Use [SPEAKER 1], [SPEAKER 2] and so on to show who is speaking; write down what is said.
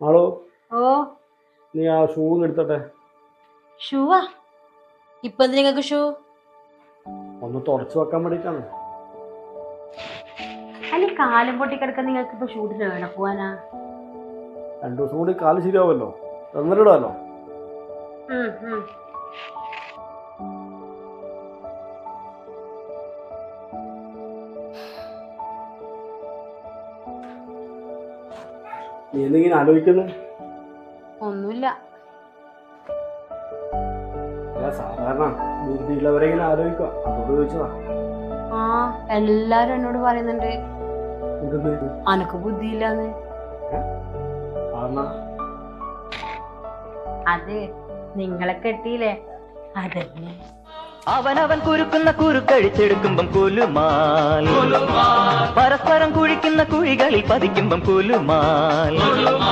[SPEAKER 1] ആളോ?
[SPEAKER 2] ഓ.
[SPEAKER 1] നീ ആ ഷൂ എടുത്തട്ടെ.
[SPEAKER 2] ഷൂവാ? ഇപ്പൊ നിങ്ങൾക്ക് ഷൂ?
[SPEAKER 1] ഒന്ന് തുടച്ചു വെക്കാൻ വേണ്ടിട്ടാണ്.
[SPEAKER 2] അല്ലെ കാലം പൊട്ടി കിടക്കാൻ നിങ്ങൾക്ക് ഇപ്പൊ ഷൂട്ടിന് വേണം പോവാനാ?
[SPEAKER 1] രണ്ടു ദിവസം കൂടി കാൽ ശരിയാവല്ലോ എന്നിട്ടിടാമല്ലോ നീ എന്തെങ്കിലും ആലോചിക്കുന്നു?
[SPEAKER 2] ഒന്നുമില്ല.
[SPEAKER 1] സാധാരണ ബുദ്ധിയുള്ളവരെ ഇങ്ങനെ ആലോചിക്കുക അതോട് ചോദിച്ചതാ.
[SPEAKER 2] ആ എല്ലാരും എന്നോട് പറയുന്നുണ്ട്. അനക്ക് ബുദ്ധിയില്ലാന്ന്. അതെ നിങ്ങളെ കെട്ടിയില്ലേ? അതന്നെ
[SPEAKER 3] അവനവൻ കുരുക്കുന്ന കുരുക്കഴിച്ചെടുക്കുമ്പം കുലുമാൽ. പരസ്പരം കുഴികളിൽ പതിക്കുമ്പം കുലുമാൽ